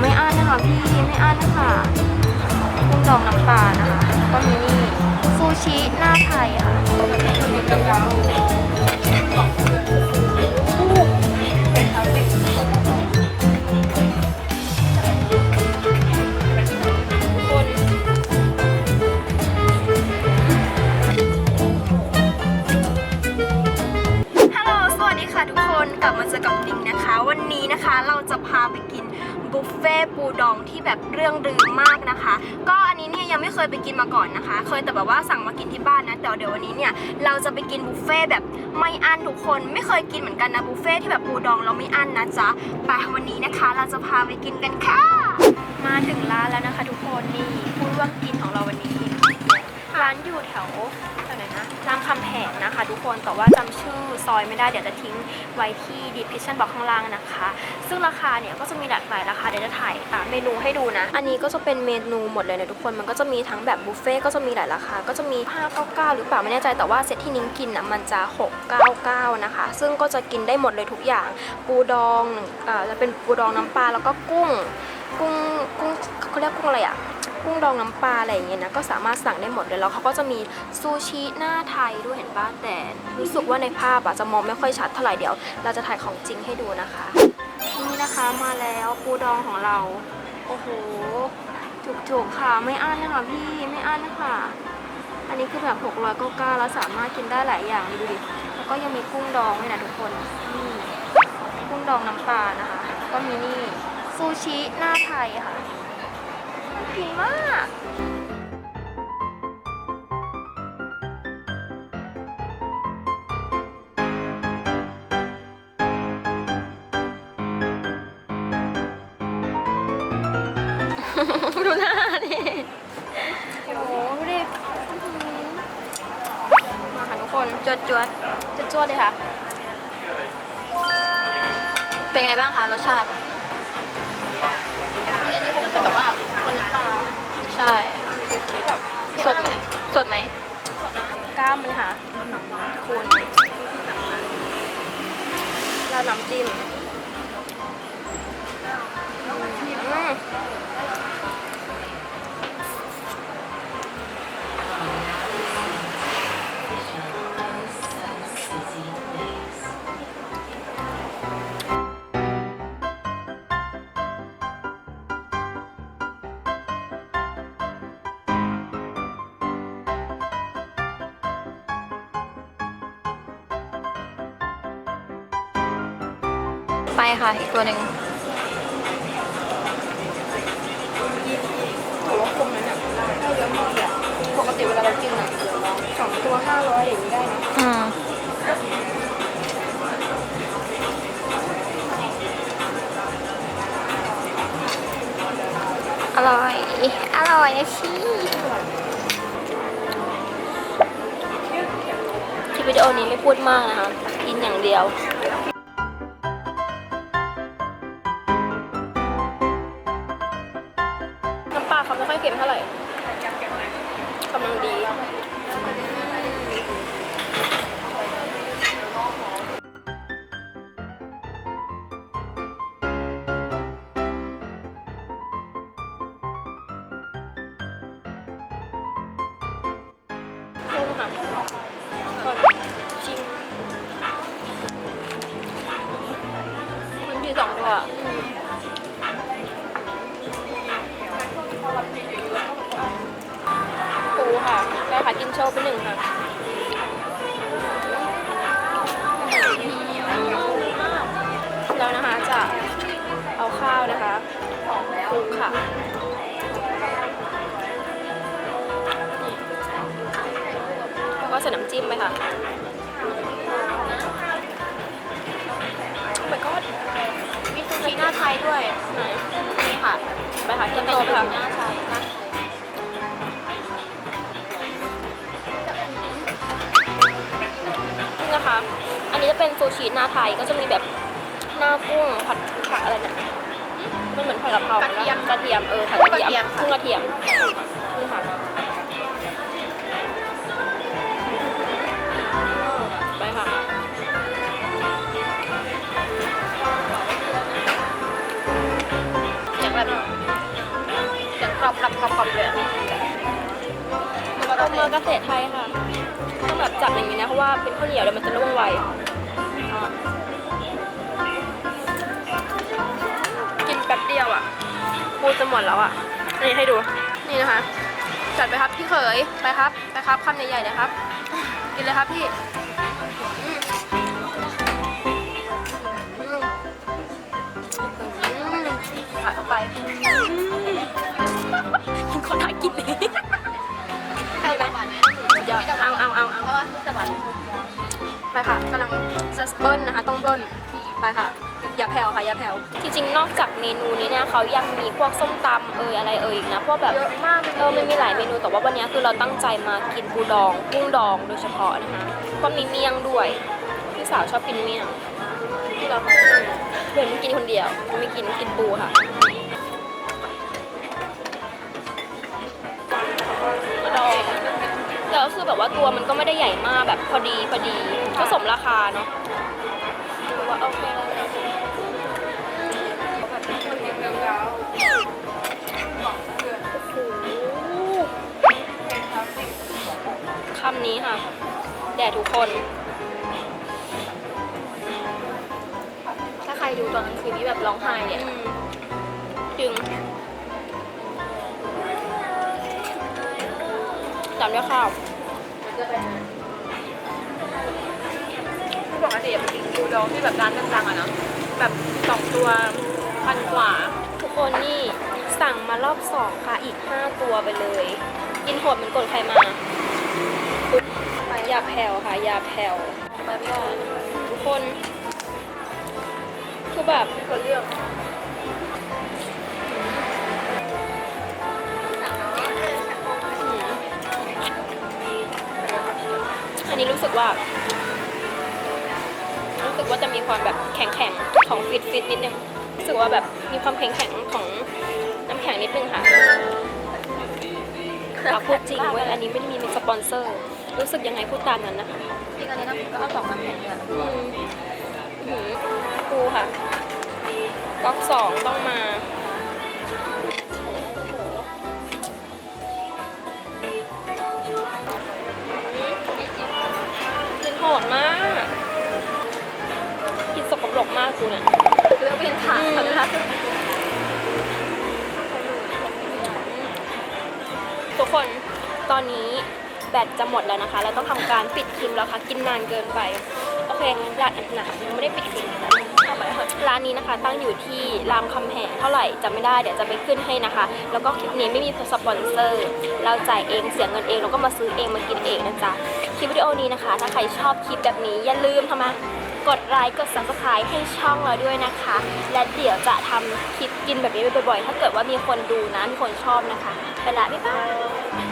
ไม่อั้นนะคะพี่ไม่อั้นนะคะกุ้งดองน้ำปลานะคะก็มีนี่ซูชิหน้าไทยค่ะ ปูดองที่แบบเรื่องลือมากนะคะ ก็อันนี้เนี่ยยังไม่เคยไปกินมาก่อนนะคะ เคยแต่แบบว่าสั่งมากินที่บ้านนะเดี๋ยวเดี๋ยววันนี้เนี่ยเราจะไปกินบุฟเฟ่แบบไม่อั้นทุกคนไม่เคยกินเหมือนกันนะบุฟเฟ่ที่แบบปูดองเราไม่อั้นนะจ๊ะไปวันนี้นะคะ เราจะพาไปกินกันค่ะ มาถึงร้านแล้วนะคะ ทุกคนนี่ผู้ร่วมกินของเราวันนี้ร้านอยู่แถว รามคำแหงนะคะ ทุกคนแต่ว่าจำชื่อซอยไม่ได้เดี๋ยวจะทิ้งไว้ที่ดีพิชั่นบอกข้างล่างนะคะ ซึ่งราคาเนี่ยก็จะมีหลากหลายราคาเดี๋ยวจะถ่ายเมนูให้ดูนะ อันนี้ก็จะเป็นเมนูหมดเลยนะทุกคนมันก็จะมีทั้งแบบบุฟเฟ่ก็จะมีหลายราคา ก็จะมี 599 หรือเปล่าไม่แน่ใจแต่ว่าเซตที่นิ้งกินอะมันจะ 699 นะคะ ซึ่งก็จะกินได้หมดเลยทุกอย่าง ปูดองอ่อจะเป็นปูดองน้ำปลาแล้วก็กุ้ง กุ้งกุ้งเขาเรียกกุ้งอะไรอะ กุ้งดองน้ำปลาอะไรอย่างเงี้ยนะก็สามารถสั่งได้หมดเลยแล้วเขาก็จะมีซูชิหน้าไทยด้วยเห็นป่ะแต่รู้สึกว่าในภาพอะจะมองไม่ค่อยชัดเท่าไหร่เดี๋ยว เราจะถ่ายของจริงให้ดูนะคะ นี่นะคะมาแล้วปูดองของเรา โอ้โหถูกๆค่ะไม่อั้นนะคะพี่ไม่อั้นนะคะอันนี้คือแบบ6 9 9แล้วสามารถกินได้หลายอย่างดูดิแล้วก็ยังมีกุ้งดองด้วยนะทุกคนนี่กุ้งดองน้ำปลานะคะ ก็มีนี่ซูชิหน้าไทยค่ะ กินมาก ดูหน้าดิโอ้โหดูดิมาค่ะทุกคนจวดจวดจวดจวดเลยค่ะ เป็นไงบ้างคะรสชาติแต่ว่าคนน้ำปลา ใช่สดไหมสดไหมกล้ามเลยค่ะคุณแล้วน้ำจิ้ม ไปค่ะ อีกตัวหนึ่งถือว่าคุ้มนะเนี่ยได้เยอะมากเลยอะปกติเวลาเรากินอะสองตัวห้าร้อยอย่างนี้ได้นะอืมอร่อย อร่อยนะชีที่วิดีโอนี้ไม่พูดมากนะคะ กินอย่างเดียว เขาไม่ค่อยเค็มเท่าไหร่กำลังดีค่ะ กินโชว์ไปหนึ่งค่ะแล้วนะคะจะเอาข้าวนะคะคลุกค่ะแล้วก็ใส่น้ำจิ้มไปค่ะโอ้ my god มีซูชิหน้าไทยด้วยไหนนี่ค่ะ ไปค่ะกินโตไปค่ะ นี้จะเป็นซูชิหน้าไทยก็จะมีแบบหน้ากุ้งผัดผักอะไรเนี่ยมันเหมือนผัดกะเพรากระเทียมกระเทียมเออผัดกระเทียมกุ้งกระเทียมนี่ค่ะไปค่ะอยากแบบขับขับขับขับเลยต้มมะเกษตรไทยค่ะต้องแบบจับอย่างนี้นะเพราะว่าเป็นข้าวเหนียวแล้วมันจะร่วงไว กินแป๊บเดียวอะปูจะหมดแล้วอะ นี่ให้ดู นี่นะคะ จัดไปครับพี่เขย ไปครับไปครับคำใหญ่ๆเลยครับ กินเลยครับพี่อืมอืมอืมอัดเข้าไปอืมคนน่ากินเลยใครไปบ้านไหมเดี๋ยวเอาเอาเอาเอาเพราะว่าสบัดไปค่ะกำลัง จะเบิ้ลนะคะ ต้องเบิ้ลไปค่ะ อย่าแผ่วค่ะ อย่าแผ่ว จริงๆ นอกจากเมนูนี้เนี่ยเขายังมีพวกส้มตำเอยอะไรเอยอีกนะ พวกแบบเยอะมากเออมันมีหลายเมนู แต่ว่าวันนี้คือเราตั้งใจมากินปูดองกุ้งดองโดยเฉพาะนะคะ ก็มีเมี่ยงด้วย พี่สาวชอบกินเมี่ยง ที่เราเพื่อนไม่กินคนเดียว ไม่กินกินปูค่ะดองแล้วคือแบบว่าตัวมันก็ไม่ได้ใหญ่มากแบบพอดีพอดีก็สมราคาเนาะ ว่าโอเคเลยแบบคนเดียวเดียวเดียวบอกเพื่อนโอ้โหเป็นคลาสสิกคำนี้ค่ะ แด่ทุกคน ถ้าใครดูตอนกลางคืนนี้แบบร้องไห้เนี่ยจึงตามด้วยข้าวจะเป็น ปกติมันกินปูดองที่แบบร้านดังๆอะเนาะแบบสองตัวพันกว่า ทุกคนนี่สั่งมารอบสองค่ะอีก 5 ตัวไปเลย กินโหดเหมือนกดใครมาอย่าแผ่วค่ะอย่าแผ่วไปก่อนทุกคน คือแบบคนเลือกอันนี้รู้สึกว่า กว่าจะมีความแบบแข็งๆของฟิตฟิตๆนิดนึงรู้สึกว่าแบบมีความแข็งๆของน้ำแข็งนิดนึงค่ะเราพูดจริงเว้ยอันนี้ไม่ได้มีสปอนเซอร์ รู้สึกยังไงพูดตามนั้นนะคะจริงอันนี้น้ำก็เอาสองน้ำแข็งเนี่ยอืมหืมครูค่ะก๊อกสองต้องมา กมากกูเนี่ยเลือกเป็นถาดค่ะนะคะทุกคนตอนนี้แบตจะหมดแล้วนะคะ เราต้องทำการปิดคลิปแล้วค่ะ กินนานเกินไป โอเคร้านหนายังไม่ได้ปิดคลิปทำไมคะร้านนี้นะคะ ตั้งอยู่ที่รามคำแหงเท่าไหร่จำไม่ได้เดี๋ยวจะไปขึ้นให้นะคะ แล้วก็คลิปนี้ไม่มีสปอนเซอร์ เราจ่ายเองเสียเงินเองแล้วก็มาซื้อเองมากินเองนะจ๊ะ คลิปวิดีโอนี้นะคะ ถ้าใครชอบคลิปแบบนี้อย่าลืมทำไม กดไลค์กด subscribe ให้ช่องเราด้วยนะคะ และเดี๋ยวจะทำคลิปกินแบบนี้บ่อยๆ ถ้าเกิดว่ามีคนดูนะมีคนชอบนะคะ ไปละบ๊ายบาย